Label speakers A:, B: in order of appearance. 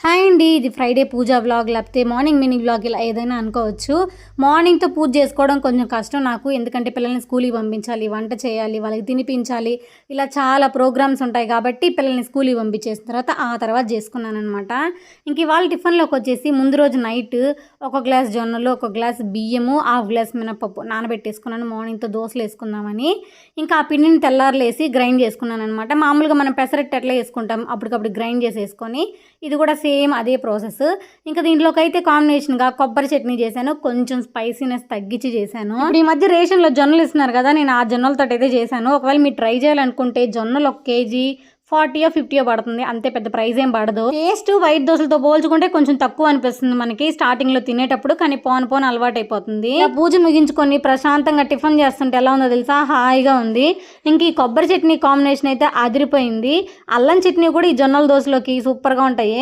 A: Hi అండి ఇది Friday puja vlog లేకపోతే మార్నింగ్ మినీ వ్లాగ్ ఇలా ఏదైనా అనుకోవచ్చు. మార్నింగ్తో పూజ చేసుకోవడం కొంచెం కష్టం నాకు ఎందుకంటే పిల్లల్ని స్కూల్కి పంపించాలి వంట చేయాలి వాళ్ళకి తినిపించాలి ఇలా చాలా ప్రోగ్రామ్స్ ఉంటాయి కాబట్టి పిల్లల్ని స్కూల్కి పంపించేసిన తర్వాత ఆ తర్వాత చేసుకున్నాను అనమాట ఇంక ఇవాళ టిఫిన్లోకి వచ్చేసి ముందు రోజు నైట్ ఒక గ్లాస్ జొన్నలు ఒక గ్లాస్ బియ్యము హాఫ్ గ్లాస్ మినపప్పు నానబెట్టేసుకున్నాను మార్నింగ్తో దోశలు వేసుకుందామని. ఇంకా ఆ పిండిని తెల్లారులేసి గ్రైండ్ చేసుకున్నాను అనమాట మామూలుగా మనం పెసరట్టు ఎట్లా వేసుకుంటాం అప్పటికప్పుడు గ్రైండ్ చేసేసుకొని ఇది కూడా సేమ్ అదే ప్రాసెస్. ఇంకా దీంట్లోకి అయితే కాంబినేషన్గా కొబ్బరి చట్నీ చేశాను. కొంచెం స్పైసీనెస్ తగ్గించి చేశాను. ఈ మధ్య రేషన్లో జొన్నలు ఇస్తున్నారు కదా నేను ఆ జొన్నలతో అయితే చేశాను. ఒకవేళ మీరు ట్రై చేయాలనుకుంటే జొన్నలు ఒక కేజీ ఫార్టీయో ఫిఫ్టీయో పడుతుంది. అంతే పెద్ద ప్రైస్ ఏం పడదు. టేస్ట్ వైట్ దోశలతో పోల్చుకుంటే కొంచెం తక్కువ అనిపిస్తుంది మనకి స్టార్టింగ్లో తినేటప్పుడు కానీ పోను పోను అలవాటు అయిపోతుంది పూజ ముగించుకొని ప్రశాంతంగా టిఫిన్ చేస్తుంటే ఎలా ఉందో తెలుసా? హాయిగా ఉంది. ఇంక ఈ కొబ్బరి చట్నీ కాంబినేషన్ అయితే అదిరిపోయింది. అల్లం చట్నీ కూడా ఈ జొన్నల దోశలోకి సూపర్గా ఉంటాయి.